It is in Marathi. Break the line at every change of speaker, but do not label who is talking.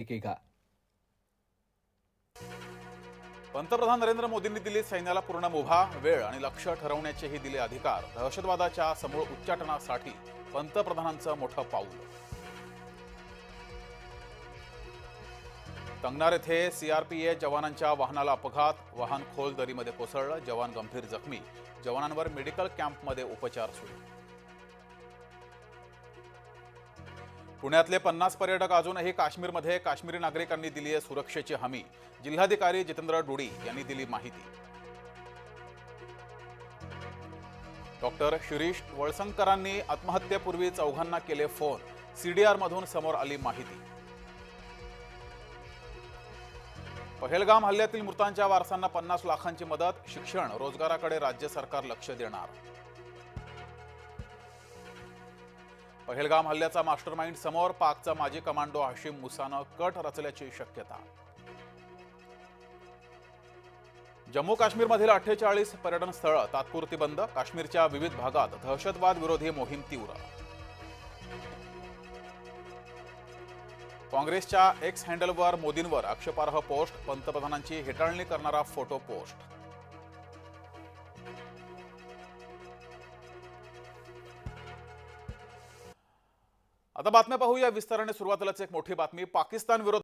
एकेका
पंतप्रधान नरेंद्र मोदींनी दिली सैन्याला पूर्ण मुभा वेळ आणि लक्ष ठरवण्याचेही दिले अधिकार. दहशतवादाच्या समूळ उच्चाटनासाठी पंतप्रधानांचं मोठं पाऊल. कंगनार येथे सीआरपीएफ जवानांच्या वाहनाला अपघात वाहन खोल दरीमध्ये कोसळलं जवान गंभीर जखमी. जवानांवर मेडिकल कॅम्पमध्ये उपचार सुरू. पुण्यातले पन्नास पर्यटक अजूनही काश्मीरमध्ये काश्मीरी नागरिकांनी दिली आहे सुरक्षेची हमी. जिल्हाधिकारी जितेंद्र डोडी यांनी दिली माहिती. डॉक्टर शिरीष वळसंकरांनी आत्महत्येपूर्वी चौघांना केले फोन. सीडीआरमधून समोर आली माहिती. पहेलगाम हल्ल्यातील मृतांच्या वारसांना पन्नास लाखांची मदत. शिक्षण रोजगाराकडे राज्य सरकार लक्ष देणार. पहेलगाम हल्ल्याचा मास्टरमाइंड समोर पाकचा माजी कमांडो हाशिम मुसानं कट रचल्याची शक्यता. जम्मू काश्मीरमधील अठ्ठेचाळीस पर्यटन स्थळं तात्पुरती बंद काश्मीरच्या विविध भागात दहशतवाद विरोधी मोहीम तीव्र. काँग्रेसच्या एक्स हँडलवर मोदींवर आक्षेपार्ह पोस्ट पंतप्रधानांची हेटाळणी करणारा फोटो पोस्ट. आता बातम्या पाहूया. विस्ताराने सुरुवातीलाच एक मोठी बातमी. पाकिस्तान विरोध